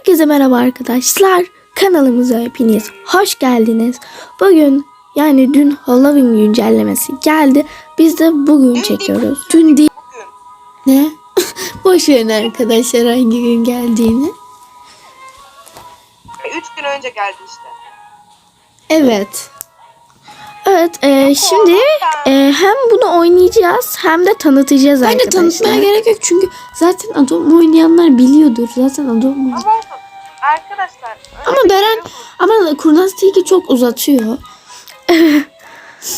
Herkese merhaba arkadaşlar. Kanalımıza hepiniz hoş geldiniz. Bugün yani dün Halloween güncellemesi geldi. Biz de bugün çekiyoruz. Dün değil. Ne? Boş verin arkadaşlar hangi gün geldiğini. Üç gün önce geldi işte. Evet. Evet e, şimdi e, hem bunu oynayacağız hem de tanıtacağız Bence arkadaşlar. tanıtmaya gerek yok çünkü zaten Atom oynayanlar biliyordur. Zaten Atom Ama. Arkadaşlar. Ama Beren ama Kurnaz Tilki çok uzatıyor.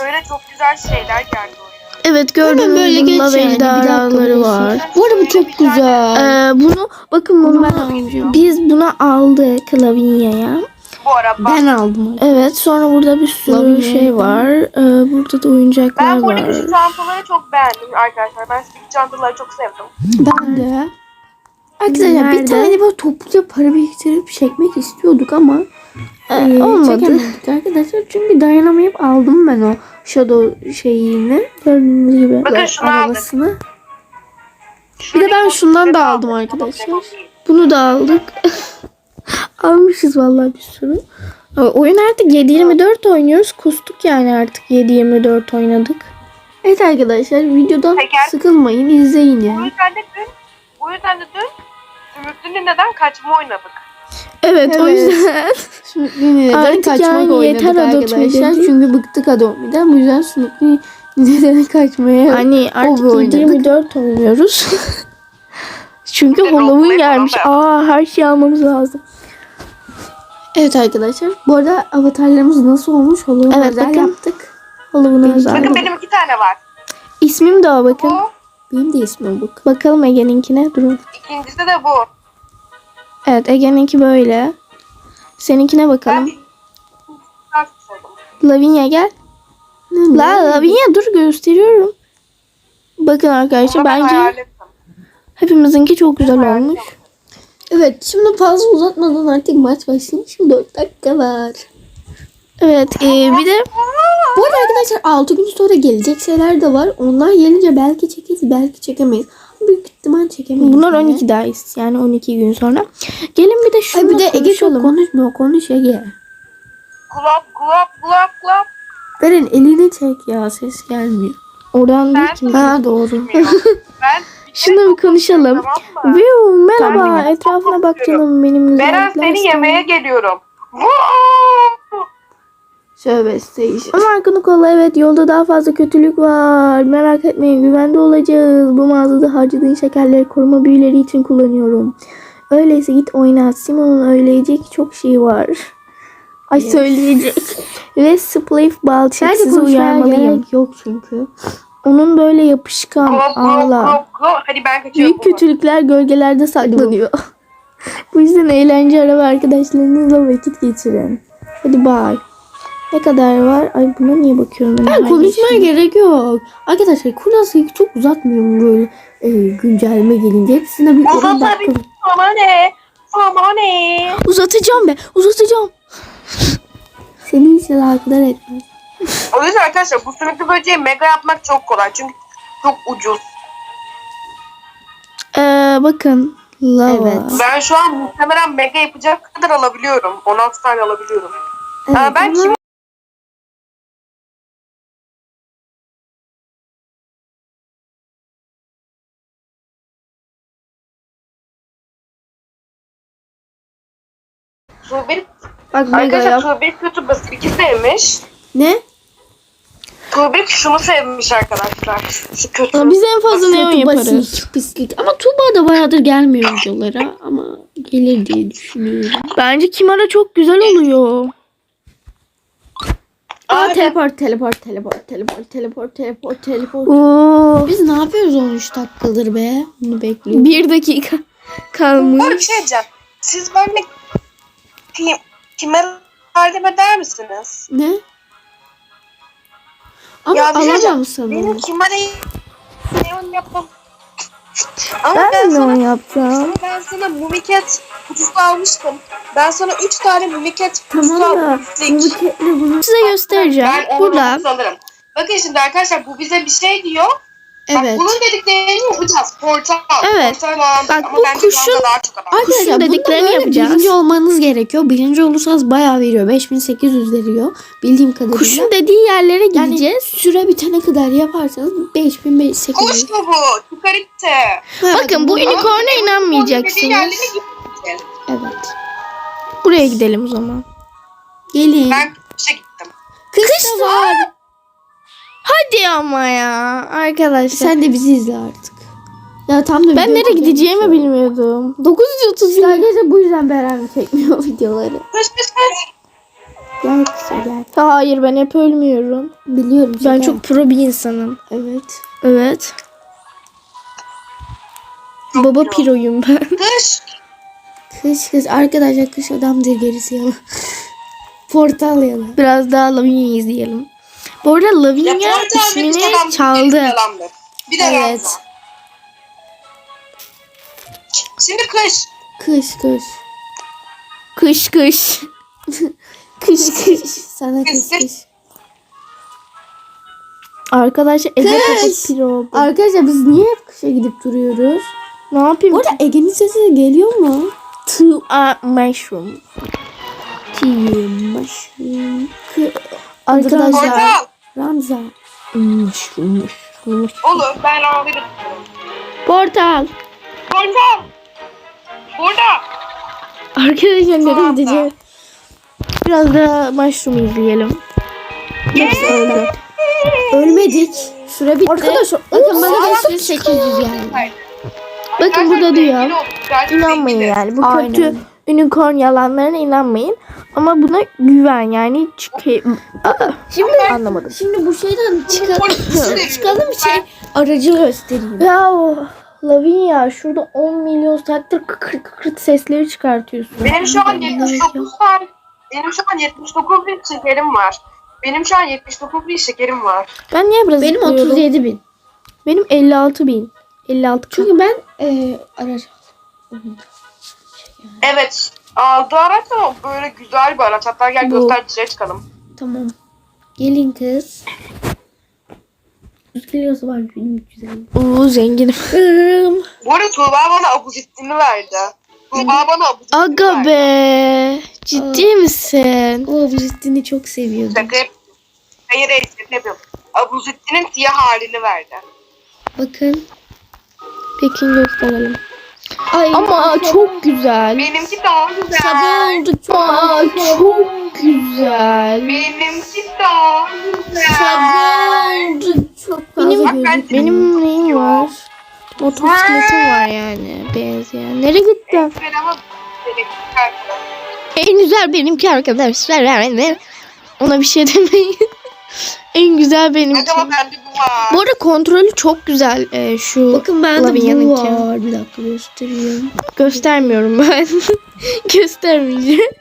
Böyle çok güzel şeyler geldi oyuna. Evet gördüğünüz böyle gibi geç yani, bir dağları var. Bu arada bu çok güzel. Ee, bunu bakın bunu ben, biz buna aldık Lavinia'ya. Bu araba. ben aldım. Evet sonra burada bir sürü Lavinia. şey var. Ee, burada da oyuncaklar Ben bu var. şu çantaları çok beğendim arkadaşlar. Ben stick çantaları çok sevdim. Ben de. Arkadaşlar Nerede? bir tane böyle topluca para biriktirip çekmek istiyorduk ama Ee, e, olmadı. çekemedik arkadaşlar. Çünkü dayanamayıp aldım ben o Shadow şeyini. Gördüğünüz gibi. Bakın şunu aldık. arabasını. Bir de ben şundan da aldım arkadaşlar. Bunu da aldık. Almışız vallahi bir sürü. Oyun artık 7-24 oynuyoruz. Kustuk yani artık 7-24 oynadık. Evet arkadaşlar videodan Teker- sıkılmayın izleyin Bu yani. yüzden de dün, bu yüzden de dün Zümrütlü'nün neden kaçma oynadık. Evet, o Evet. yüzden. Neden Artık kaçmak yani oynadık yeter arkadaşlar. Çünkü bıktık Adomi'den. Bu yüzden Snoopy neden kaçmaya hani artık Hobi oynadık. 7-24 oynuyoruz. Çünkü Halloween gelmiş. Aa her şeyi almamız lazım. Evet arkadaşlar. Bu arada avatarlarımız nasıl olmuş? Halloween Evet, özel bakın. yaptık. Halloween özel. Bakın benim iki tane var. İsmim de o bakın. Bu. Benim de ismim bu. Bakalım Ege'ninkine. Durun. ikincisi de bu. Evet Ege'ninki böyle. Seninkine Ben bakalım. Sevdim. Lavinia gel. Ne, La ne? Lavinia dur gösteriyorum. Bakın arkadaşlar ben bence hepimizinki çok güzel olmuş. Evet şimdi fazla uzatmadan artık maç başlamış. 4 dakika var. Evet e, bir de Bu arada arkadaşlar 6 gün sonra gelecek şeyler de var. Onlar gelince belki çekeriz belki çekemeyiz. Büyük ihtimal çekemeyiz. bunlar yine. 12 dayız yani 12 gün sonra. Gelin bir de Ay şunu bir de Ege çok konuşmuyor. Konuş Ege. Kulap kulap kulap kulap. Beren elini çek ya ses gelmiyor. Oradan değil Ben- ki. Ha doğru. Ben Şunu bir konuşalım. Tamam? Viu merhaba Tamam. etrafına bak canım benim Beren seni yemeye geliyorum. Şöyle. Ama arkanı kolla evet yolda daha fazla kötülük var. Merak etmeyin güvende olacağız. Bu mağazada harcadığın şekerleri koruma büyüleri için kullanıyorum. Öyleyse git oyna. Simon'un öyleyecek çok şey var. Ay söyleyecek. Ve Spliff Balçık Sadece sizi uyarmalıyım. gerek yok çünkü. Onun böyle yapışkan kulap. Hadi ben kaçıyorum. Büyük kötülükler gölgelerde saklanıyor. Bu yüzden eğlence ara ve arkadaşlarınızla vakit geçirin. Hadi bye. Ne kadar var? Ay buna niye bakıyorum ben? Ben Ay, konuşmaya gerek yok. Arkadaşlar Tilki çok uzatmıyor mu böyle e, güncelleme gelince? Hepsine bir 10 Uzatma dakika. sana ne? Sana ne? Uzatacağım be. Uzatacağım. Senin için alakadar etmez. O yüzden arkadaşlar bu sümüklü böceği mega yapmak çok kolay. Çünkü çok ucuz. Ee, bakın. Lava. Evet. Ben şu an muhtemelen mega yapacak kadar alabiliyorum. 16 tane alabiliyorum. Evet, Aa, ben ama- kim Tuğbir, Bak mega arkadaşlar yap. Tuğbir kötü basitki sevmiş. Ne? Tuğbir şunu sevmiş arkadaşlar. Şu kötü. Ama Biz en fazla neon yaparız. basit, pislik. Ama Tuğba da bayağıdır gelmiyor videolara ama gelir diye düşünüyorum. Bence Kimara çok güzel oluyor. Aa Aynen. teleport teleport teleport teleport teleport teleport teleport. Oo. Biz ne yapıyoruz 13 dakikadır be? Bunu bekliyorum. Bir dakika kalmış. bir şey diyeceğim. Siz benimle kim, kime yardım eder misiniz? Ne? Ama Ya alamam sanırım. Benim kimere neon yapmam. Ama Ben ben, de sana, sana ben sana mumiket kutusu almıştım. Ben sana 3 tane mumiket kutusu Tamam almıştım. bu buketle bunu Size göstereceğim. Ben Burada. Bakın şimdi arkadaşlar bu bize bir şey diyor. Evet. Bak bunun dediklerini yapacağız. Portal. Evet. Portal Bak ama bu bence kuşun- daha çok adam. Kuşun dediklerini yapacağız. birinci olmanız gerekiyor. Birinci olursanız bayağı veriyor. 5800 veriyor. Bildiğim kadarıyla. Kuşun dediği yerlere yani gideceğiz. süre bitene kadar yaparsanız 5800. Kuş mu bu? Çukarite. Bakın bu unicorn'a inanmayacaksınız. gideceğiz. Evet. Buraya gidelim o zaman. Gelin. Ben kuşa gittim. Kış, Kış da var. Hadi ama ya arkadaşlar. Sen de bizi izle artık. Ya tam da ben nereye gideceğimi bilmiyordum. 930 İşte arkadaşlar bu yüzden beraber çekmiyor videoları. Kuş kuş kuş. Gel kısa gel. Hayır ben hep ölmüyorum. Biliyorum. Ben şaka. çok pro bir insanım. Evet. Evet. Çok Baba piroyum ben. Kış. Kış kız arkadaşlar kış adamdır gerisi yalan. Portal yalan. Biraz daha Lavinia izleyelim. Bu arada Ya Lavinia ismini çaldı. Bir de Evet. Ramza. Şimdi kış. Kış kış. Kış kış. Kış kış. Sana kış kış. Arkadaşlar Ege Kış. Piro. Arkadaşlar biz niye hep kışa gidip duruyoruz? Ne yapayım? Bu arada Ege'nin sesi geliyor mu? To a mushroom. Mushroom. Kı- Arkadaşlar. Ramza. Mushroom, mushroom. Olur ben alırım. Portal. Portal. Burada. Arkadaşlar nereye gideceğiz? Biraz da mushroom izleyelim. Nasıl öldü? Ölmedik. Süre bitti. Arkadaşlar, bakın bana Aa, 5800 yani. Bakın burada diyor. İnanmayın yani. Bu Aynen. kötü unicorn yalanlarına inanmayın. Ama buna güven yani. Aa, Şimdi anlamadım. Şimdi bu şeyden çıkalım. Çıkalım şey aracı göstereyim. Ya o Lavinia şurada 10 milyon saattir kıkır kıkırt sesleri çıkartıyorsun. Benim şu an 79 tane benim şu an 79 bin şekerim var. Benim şu an 79 bin şekerim var. Ben niye biraz Benim zıplıyorum? 37 bin. Benim 56 bin. 56 Çünkü ben e, araç Evet. Aldığı araç ama böyle güzel bir araç. Hatta gel Bu. göster dışarı çıkalım. Tamam. Gelin kız. Kilosu var benim 350. Oo zenginim. Bu arada Tuğba bana abuzittiğini verdi. Tuğba bana abuzittiğini Aga verdi. be. Ciddi misin? O bu zittini çok seviyordum. Şaka yap- Hayır hayır şaka yapıyorum. Abuzittin'in siyah halini verdi. Bakın. Peki gösterelim. Ay, Ama çok güzel. Benimki daha güzel. sabah oldu. Aa, çok güzel. Benimki daha güzel. Sabah oldu. Çok fazla Benim- Bak ben- gözüküyor. Benim neyim var? Motosikletim var yani. Benzeyen. Nereye gitti? En güzel benimki arkadaşlar. Yani ona bir şey demeyin. En güzel benimki. Acaba bende bu var. Bu arada kontrolü çok güzel e, şu. Bakın bende bu Lavinia'nınki. var. Bir dakika göstereyim. Göstermiyorum ben. Göstermeyeceğim.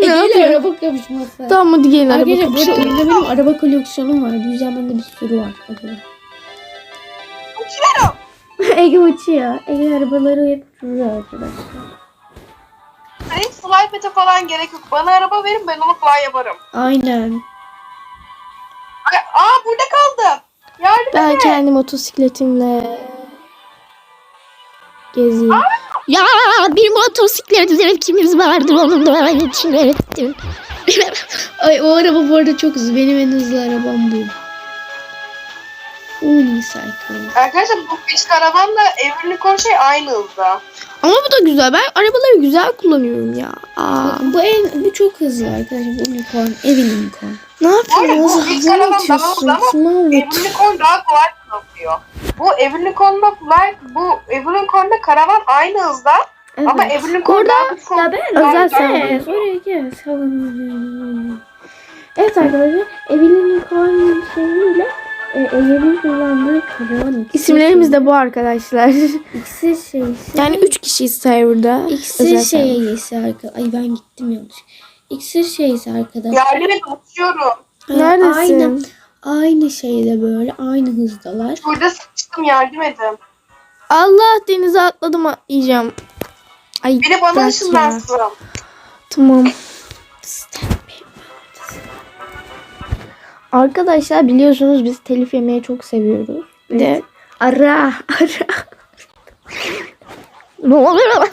ne Ege'yle yapıyor? araba kapışması. Tamam hadi gelin araba Arkadaşlar bu arada kapışalım. oyunda benim araba koleksiyonum var. Bu yüzden bende bir sürü var. Bakın. Ege uçuyor. Ege arabaları hep uçuruyor arkadaşlar. Hani hiç falan gerek yok. Bana araba verin ben onu fly yaparım. Aynen. Ay, Aa burada kaldım. Yardım Ben edin. kendi motosikletimle gezeyim. Ya bir motosiklet zevkimiz vardı onun da aynı için öğrettim. Ay o araba bu arada çok hızlı. Benim en hızlı arabam bu. Unicycle. Arkadaşlar bu beş karavanla Evernicorn şey aynı hızda. Ama bu da güzel. Ben arabaları güzel kullanıyorum ya. Aa, bu en bu çok hızlı arkadaşlar. Bu unicorn. Ev unicorn. ne Var ya, yapıyorsun? bu ilk anlatıyorsun? daha hızlı ama Evernicorn daha kolay kullanılıyor. Bu Evernicorn'da fly, bu Evernicorn'da karavan aynı hızda ama Evernicorn Orada-. Ya ben özel kullanıyor. Oraya gel. Savunma. Evet arkadaşlar. Evin unicorn şeyiyle e, Ege'nin kullandığı karavan. İsimlerimiz de bu arkadaşlar. İksir şeysi. yani üç kişiyiz serverda. İksir Özel server. şeysi arkadaşlar. Ay ben gittim yanlış. İksir şeysi arkadaşlar. Yardım et uçuyorum. Ha, Neredesin? Aynı, aynı şeyde böyle. Aynı hızdalar. Burada sıkıştım yardım edin. Allah denize atladım yiyeceğim. Ay Beni bana ışınlansın. Tamam. Arkadaşlar biliyorsunuz biz telif yemeyi çok seviyoruz. De. Ara. Ara. Ne oluyor?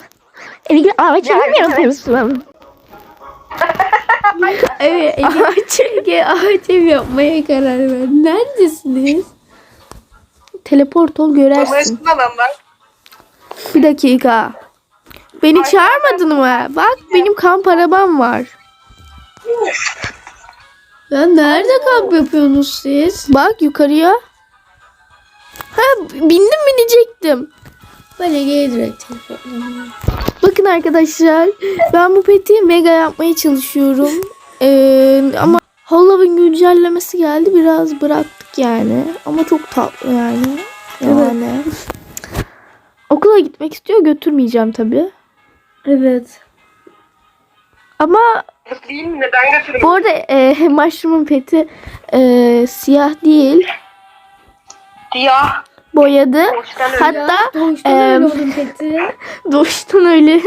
Evi ağaç mi yapıyorsun? Evet. Ağaç Ege ağaç ev yapmaya karar ver. Neredesiniz? Teleport ol görersin. Bir dakika. Beni çağırmadın mı? Bak benim kamp arabam var. Ya nerede kamp yapıyorsunuz siz? Bak yukarıya. Ha bindim binecektim. Ben Ege'ye direkt. Bakın arkadaşlar ben bu peti mega yapmaya çalışıyorum. Ee, ama Halloween güncellemesi geldi biraz bıraktık yani. Ama çok tatlı yani. Yani. Okula gitmek istiyor götürmeyeceğim tabi. Evet. Ama Değil mi? Neden götürüyorum? bu arada e, Mushroom'un peti e, siyah değil Siyah. boyadı. Öyle. Hatta doğuştan öyle oldum peti. doğuştan öyle.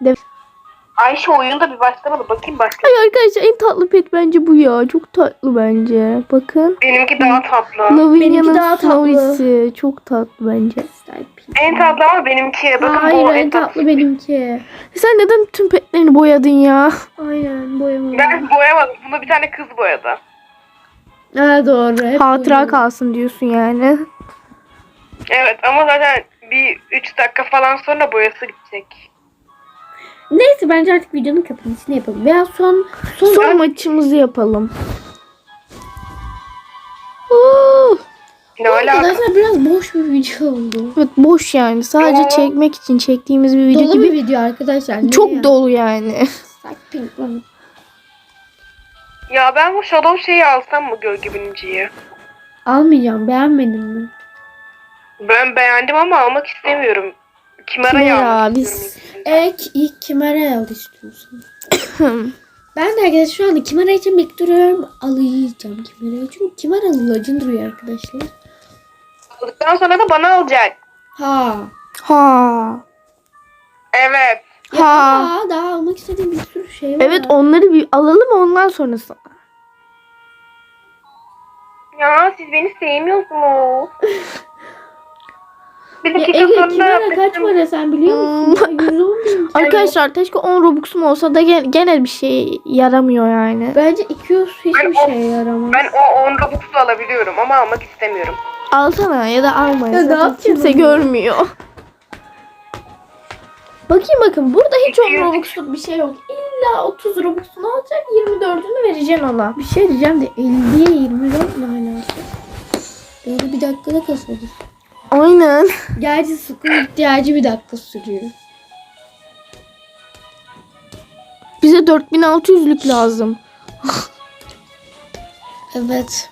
Ayşe oyunda bir başlamadı. Bakayım başka. Ay arkadaşlar en tatlı pet bence bu ya. Çok tatlı bence. Bakın. Benimki daha tatlı. Lavinia'nın daha tatlı. Flow'isi. Çok tatlı bence. En tatlı ama benimki. Bakın Hayır bu en tatlı benimki. Sen neden tüm petlerini boyadın ya? Aynen boyamadım. Ben boyamadım. Bunu bir tane kız boyadı. Ha doğru. Hep Hatıra boyuyorum. kalsın diyorsun yani. Evet ama zaten bir 3 dakika falan sonra boyası gidecek. Neyse bence artık videonun kapanışını yapalım. Veya son son, Son maçımızı yapalım. Oo, Ne? Arkadaşlar biraz boş bir video oldu. evet boş yani. Sadece Yo. çekmek için çektiğimiz bir video Dolu gibi. bir video arkadaşlar. Ne Çok ya? dolu yani. Ya ben bu Shadow şeyi alsam mı gölge biniciyi? Almayacağım. Beğenmedin mi? Ben beğendim ama almak istemiyorum. Kimera'yı Kimera, almak biz- istiyorum. ilk. Ek ilk kimera al istiyorsun. ben de arkadaşlar şu anda kimera için bekliyorum. Alacağım kimerayı. Çünkü kimera alacın duruyor arkadaşlar. Aldıktan sonra da bana alacak. Ha. ha. Evet. Ya Ha. daha, daha almak istediğim bir sürü şey var. Evet onları bir alalım ondan sonrası. Ya siz beni sevmiyorsunuz. Bir Ya dakika Ege sonra kimera kaç para sen biliyor musun? Ya, 110 bin. Arkadaşlar keşke 10 Robux'um olsa da gene, gene bir şey yaramıyor yani. Bence 200 hiçbir Ben şey yaramaz. Ben o 10 Robux'u alabiliyorum ama almak istemiyorum. Alsana ya da alma. Ya Zaten kimse onu? görmüyor. Bakayım bakın burada hiç 10 200. Robux'luk bir şey yok. İlla 30 Robux'unu alacak 24'ünü vereceksin ona. Bir şey diyeceğim de 50'ye 24 ne alaka? Böyle bir dakikada kasarız. Aynen. Gerçi sıkı ihtiyacı bir dakika sürüyor. Bize 4600'lük lazım. Evet.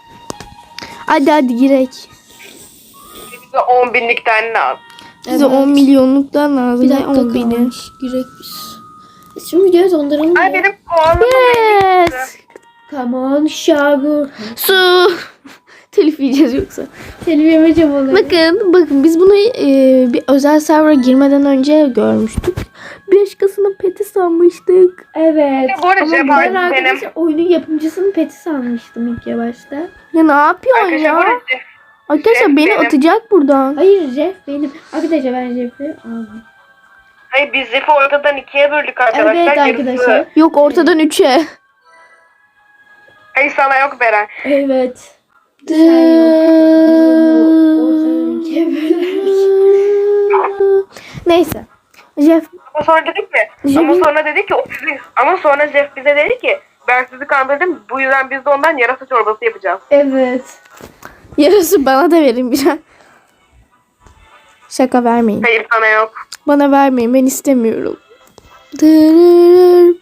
Hadi hadi girek. Bize 10 binlik tane lazım. Bize Evet. 10 milyonluktan lazım. Bir dakika 10 bini. kalmış. Girek biz. Şimdi donduralım Ay mı? benim puanım Yes. Come on sugar. Su. Telif yiyeceğiz yoksa. Telif yeme çabaları. Bakın bakın biz bunu e, bir özel server'a girmeden önce görmüştük. Başkasının peti sanmıştık. Evet. Bu arada Ama Cem ben abi benim- arkadaşlar oyunun yapımcısının peti sanmıştım ilk ya başta. Ya ne yapıyorsun Arkadaşlar bu ya? arada Arkadaşlar Jeff beni benim. atacak buradan. Hayır Jeff benim. Arkadaşlar ben Jeff'i aldım. Hayır biz Zef'i ortadan ikiye böldük arkadaşlar. Evet Yarısı- arkadaşlar. Yok ortadan 3'e. Hayır sana yok Beren. Evet. Neyse. Jeff Ama sonra dedik ki ama sonra dedi ki o sizi ama sonra Jeff bize dedi ki ben sizi kandırdım bu yüzden biz de ondan yarasa çorbası yapacağız. Evet. yarısı bana da verin birer. Şaka vermeyin. Hayır sana yok. Bana vermeyin. Ben istemiyorum. Dırırır.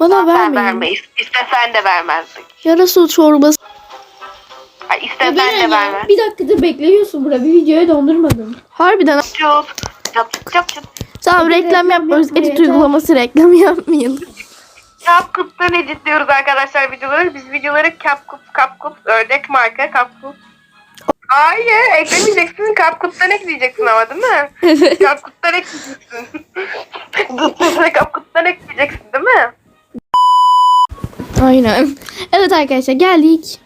Bana Ben vermeyin. vermeyiz. İstesen de vermezdik. Yarası çorbası. İstesen Beren de ya, vermez. bir dakikadır bekliyorsun burada. Bir videoya dondurmadım. Harbiden. Çat çat çat çat. Tamam reklam reklam yapmıyoruz. Edit yeter. uygulaması reklam yapmayın. CapCut'tan editliyoruz arkadaşlar videoları. Biz videoları CapCut, CapCut, ördek marka CapCut. Hayır eklemeyeceksin. CapCut'tan ekleyeceksin ama değil mi? Evet. CapCut'tan ekleyeceksin. CapCut'tan ekleyeceksin değil mi? Aynen. Evet arkadaşlar geldik.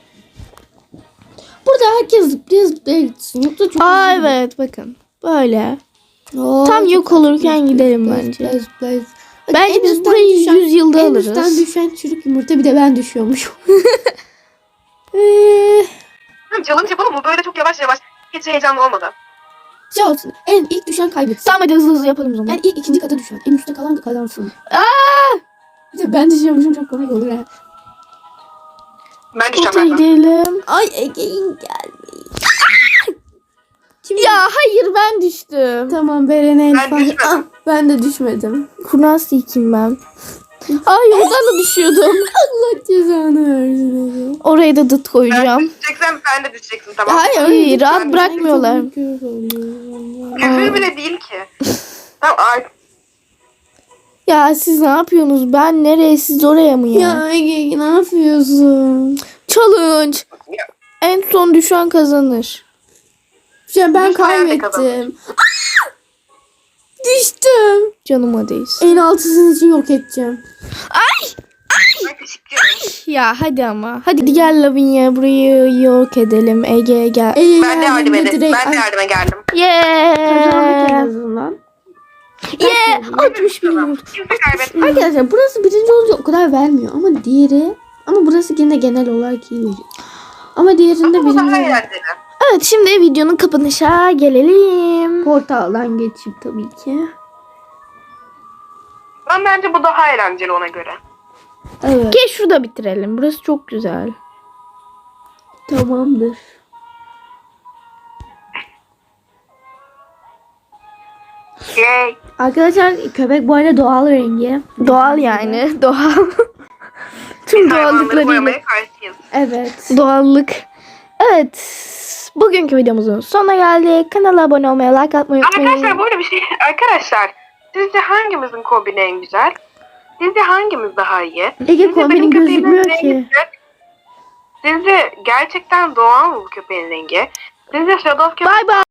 Burada herkes zıplaya zıplaya gitsin. Yoksa çok Aa hızlı evet bakın. Böyle. Oo, Tam yok olurken gidelim bence. zıplaya zıplaya. Bak, Bence en biz üstten burayı düşen- 100 yılda En alırız. üstten düşen çürük yumurta bir de ben düşüyormuşum. Tamam, Challenge yapalım mı? Böyle çok yavaş yavaş. Hiç heyecanlı olmadan. şey olsun. En ilk düşen kaybetsin. Tamam hadi hızlı hızlı yapalım o zaman. Yani ilk ikinci kata düşen. En üstte kalan da kazansın. Bir de ben düşüyormuşum çok komik olur ha. Ben düşeceğim Hadi galiba. gidelim. Ay Ege'in gelmeyi. Kim Ya hayır ben düştüm. Tamam Beren'e el Ben düşmedim. Ah, ben de düşmedim. Kurnaz silkeyim ben. Ay yoldan da düşüyordum. Allah cezanı versin Ege. Oraya da dıt Ben koyacağım. düşeceksem sen de düşeceksin tamam. Hayır, Ay, rahat bırakmıyorlar. Küfür bile değil ki. tamam artık. Ya siz ne yapıyorsunuz? Ben nereye siz oraya mı ya? Ya Ege ne yapıyorsun? Challenge. Ya, En son düşen kazanır. Ya ben Düşmeyen de kazanır. kaybettim. Düştüm. Canıma değsin. En altısını için yok edeceğim. ben teşekkür ederim. Ya hadi ama. Hadi gel Lavinia burayı yok edelim. Ege gel. Ege Ben de yardım geldiğinde ederim. direkt Ben de Ay, yardıma geldim. kazandık en Yeah. azından. Yeah. 60 bin Tamam. yumurta. Kimse kaybetmez. Arkadaşlar burası birinci olunca o kadar vermiyor ama diğeri ama burası yine genel olarak iyi veriyor. Ama diğerinde Ama birinci eğlenceli. Evet şimdi videonun kapanışa gelelim. portaldan geçip tabii ki. Ben bence bu daha eğlenceli ona göre. Evet. Gel şurada bitirelim. Burası çok güzel. Tamamdır. Yay. Arkadaşlar köpek bu arada doğal rengi. Doğal yani. Doğal. Tüm doğallıklarıyla. boyamaya karşıyız. Evet. Doğallık. Evet. Bugünkü videomuzun sonuna geldik. Kanala abone olmayı, like atmayı unutmayın. Arkadaşlar bu arada bir şey. Arkadaşlar sizce hangimizin kombini en güzel? Sizce hangimiz daha iyi? Ege köpeğimin gözükmüyor rengi ki. güzel? Sizce gerçekten doğal mı bu köpeğin rengi? Sizce Shadow köpeği Bye bye.